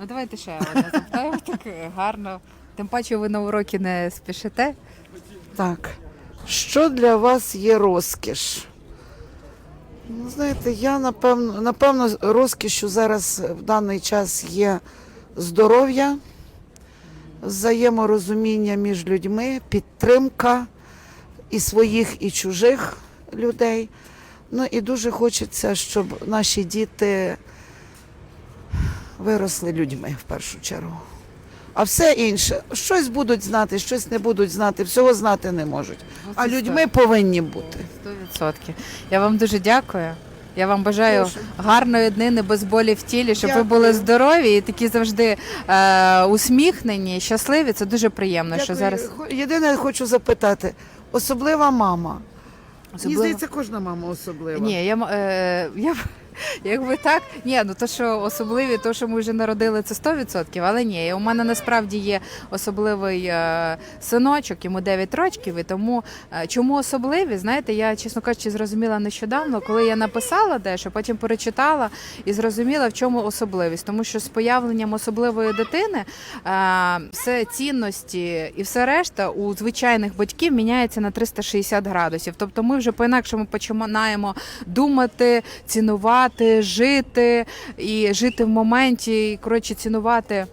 Ну давайте ще одне запитаю так гарно. Тим паче ви на уроки не спішите. Так. Що для вас є розкіш? Ну, знаєте, я напевно, напевно, розкішю зараз в даний час є здоров'я, взаєморозуміння між людьми, підтримка і своїх, і чужих людей. Ну і дуже хочеться, щоб наші діти виросли людьми в першу чергу. А все інше, щось будуть знати, щось не будуть знати, всього знати не можуть. А це людьми повинні бути. Сто відсотків. Я вам дуже дякую. Я вам бажаю Прошу. гарної днини без болі в тілі, щоб ви Дякую. були здорові і такі завжди е, усміхнені, щасливі. Це дуже приємно, що Дякую. зараз Хо- Єдине хочу запитати: особлива мама. Мені здається, кожна мама особлива. Ні, я, м- е, я б- якби так, ні, ну то що особливі, то що ми вже народили, це 100%, але ні, у мене насправді є особливий е, синочок, йому 9 років, і тому е, чому особливі, знаєте, я, чесно кажучи, зрозуміла нещодавно, коли я написала дещо, потім перечитала і зрозуміла, в чому особливість. Тому що з появленням особливої дитини е, все цінності і все решта у звичайних батьків міняється на 360 градусів. Тобто ми вже по-інакшому починаємо думати, цінувати, жити і жити в моменті, і коротше цінувати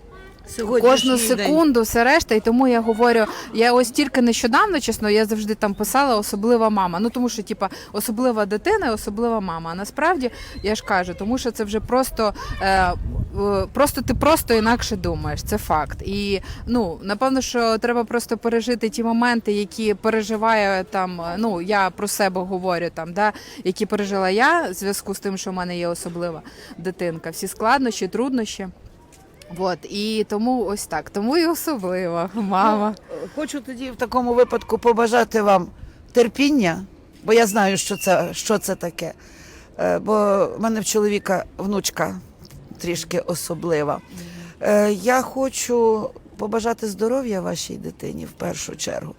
кожну секунду, все решта. І тому я говорю, я ось тільки нещодавно, чесно, я завжди там писала особлива мама. Ну тому що, типа, особлива дитина, і особлива мама. А насправді я ж кажу, тому що це вже просто. Е, е, Просто ти просто інакше думаєш, це факт. І ну напевно, що треба просто пережити ті моменти, які переживає там. Ну я про себе говорю там, да, які пережила я в зв'язку з тим, що в мене є особлива дитинка. Всі складнощі, труднощі. От і тому ось так. Тому і особлива мама. Хочу тоді в такому випадку побажати вам терпіння, бо я знаю, що це, що це таке. Е, Бо в мене в чоловіка внучка трішки особлива. Е, Я хочу побажати здоров'я вашій дитині в першу чергу.